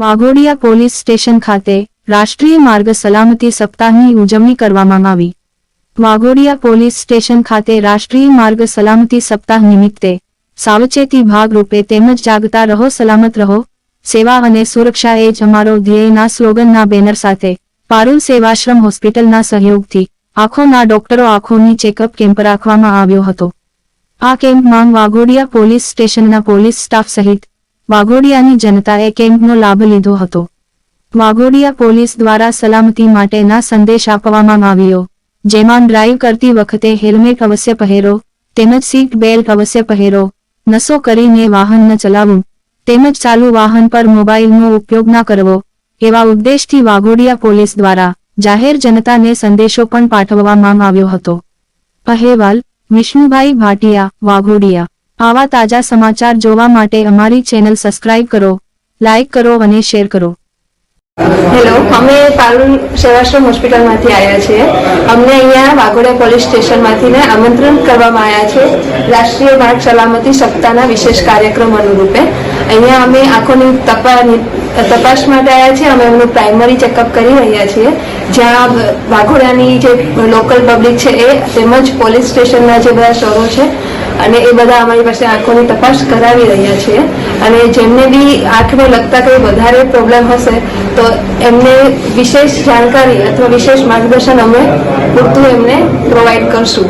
Waghodia police station ખાતે રાષ્ટ્રીય માર્ગ સલામતી સપ્તાહની ઉજવણી કરવામાં આવી. વાઘોડિયા પોલીસ સ્ટેશન ખાતે રાષ્ટ્રીય માર્ગ સલામતી સપ્તાહ નિમિત્તે સાવચેતી ભાગરૂપે તેમજ જાગતા રહો, સલામત રહો, સેવા અને સુરક્ષા એ જ અમારો ધ્યેયના સ્લોગનના બેનર સાથે પારુલ સેવાશ્રમ હોસ્પિટલના સહયોગથી આંખોના ડોક્ટરો આંખોની ચેકઅપ કેમ્પ રાખવામાં આવ્યો હતો. આ કેમ્પમાં વાઘોડિયા પોલીસ સ્ટેશનના પોલીસ સ્ટાફ સહિત વાઘોડિયાની જનતાએ કેમ્પનો લાભ લીધો હતો. વાઘોડિયા પોલીસ દ્વારા સલામતી માટેના સંદેશ આપવામાં આવ્યો, જેમાં ડ્રાઈવ કરતી વખતે હેલ્મેટ અવશ્ય પહેરો, તેમજ સીટ બેલ્ટ અવશ્ય પહેરો, નસો કરીને વાહન ન ચલાવવું તેમજ ચાલુ વાહન પર મોબાઈલનો ઉપયોગ ન કરવો, એવા ઉદ્દેશથી વાઘોડિયા પોલીસ દ્વારા જાહેર જનતાને સંદેશો પણ પાઠવવામાં આવ્યો હતો. અહેવાલ, વિષ્ણુભાઈ ભાટિયા, વાઘોડિયા. આવા તાજા સમાચાર જોવા માટે અમારી ચેનલ સબસ્ક્રાઇબ કરો, લાઇક કરો અને શેર કરો. હેલો, અમે પારુલ સેવાશ્રમ હોસ્પિટલમાંથી આવ્યા છીએ. અમને અહીંયા વાઘોડિયા પોલીસ સ્ટેશનમાંથી ને આમંત્રણ કરવામાં આવ્યા છે રાષ્ટ્રીય માર્ગ સલામતી સપ્તાહના વિશેષ કાર્યક્રમ અનુરૂપે. અહીંયા અમે આંખોની તપા- તપાસ માટે આવ્યા છીએ. અમે એમનું પ્રાઇમરી ચેકઅપ કરી રહ્યા છીએ. જ્યાં વાઘોડાની જે લોકલ પબ્લિક છે એ તેમજ પોલીસ સ્ટેશનના જે બધા સ્ટોરો છે અને એ બધા અમારી પાસે આંખોની તપાસ કરાવી રહ્યા છીએ અને જેમને બી આંખને લગતા કંઈ વધારે પ્રોબ્લેમ હશે, તો એમને વિશેષ જાણકારી અથવા વિશેષ માર્ગદર્શન અમે પૂરતું એમને પ્રોવાઈડ કરશું.